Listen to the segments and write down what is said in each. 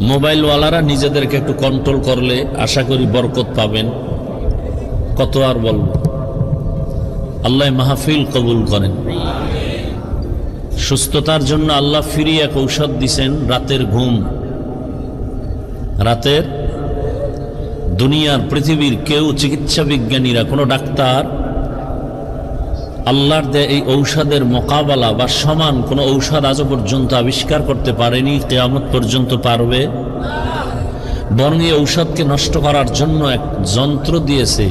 মোবাইলওয়ালারা নিজেদেরকে একটু কন্ট্রোল করলে আশা করি বরকত পাবেন। কত আর বলব? আল্লাহ মাহফিল কবুল করেন। সুস্থতার জন্য আল্লাহ ফিরি এক ঔষধ দিছেন রাতের ঘুম। রাতের দুনিয়ার পৃথিবীর কেউ চিকিৎসা বিজ্ঞানীরা, কোনো ডাক্তার আল্লাহর দেয় এই ঔষধের মোকাবেলা বা সমান কোনো ঔষধ আজও পর্যন্ত আবিষ্কার করতে পারেনি, কেয়ামত পর্যন্ত পারবে। বরং এই ঔষধকে নষ্ট করার জন্য এক যন্ত্র দিয়েছে।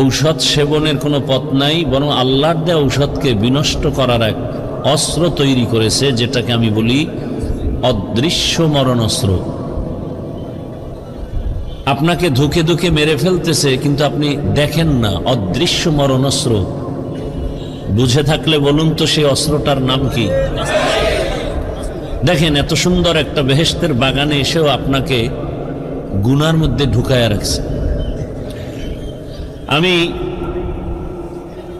ঔষধ সেবনের কোনো পথ নাই, বরং আল্লাহর দেয়া ঔষধকে বিনষ্ট করার এক অস্ত্র তৈরি করেছে, যেটাকে আমি বলি অদৃশ্য মরণস্ত্র। আপনাকে ধুকে ধুকে মেরে ফেলতেছে, কিন্তু আপনি দেখেন না, অদৃশ্য মরণস্ত্র। বুঝে থাকলে বলুন তো সেই অস্ত্রটার নাম কি? দেখেন, এত সুন্দর একটা বেহেস্তের বাগানে এসেও আপনাকে গুনার মধ্যে ঢুকায় রাখছে। আমি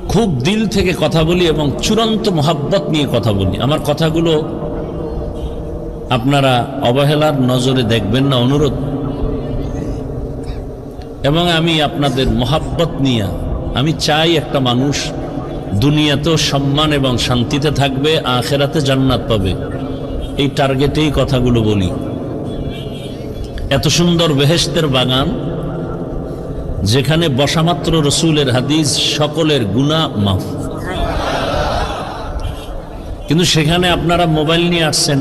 খুব দিল থেকে কথা বলি এবং চূড়ান্ত মোহাব্বত নিয়ে কথা বলি। আমার কথাগুলো আপনারা অবহেলার নজরে দেখবেন না, অনুরোধ। এবং আমি আপনাদের মহাব্বত নিয়ে, আমি চাই একটা মানুষ দুনিয়াতেও সম্মান এবং শান্তিতে থাকবে, আখেরাতে জান্নাত পাবে। এই টার্গেটেই কথাগুলো বলি। এত সুন্দর বেহেস্তের বাগান, যেখানে বসামাত্র রসুলের হাদিস, সকলের গুণা মাফ। কিন্তু সেখানে আপনারা মোবাইল নিয়ে আসছেন,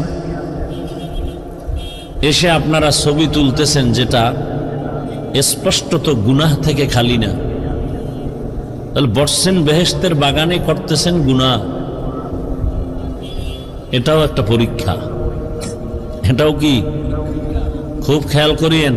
এসে আপনারা ছবি তুলতেছেন যেটা স্পষ্টত গুনাহ থেকে খালি না। তাহলে বর্ষেন বেহেস্তের বাগানে করতেছেন গুনাহ। এটাও একটা পরীক্ষা। এটাও কি? খুব খেয়াল করিয়েন।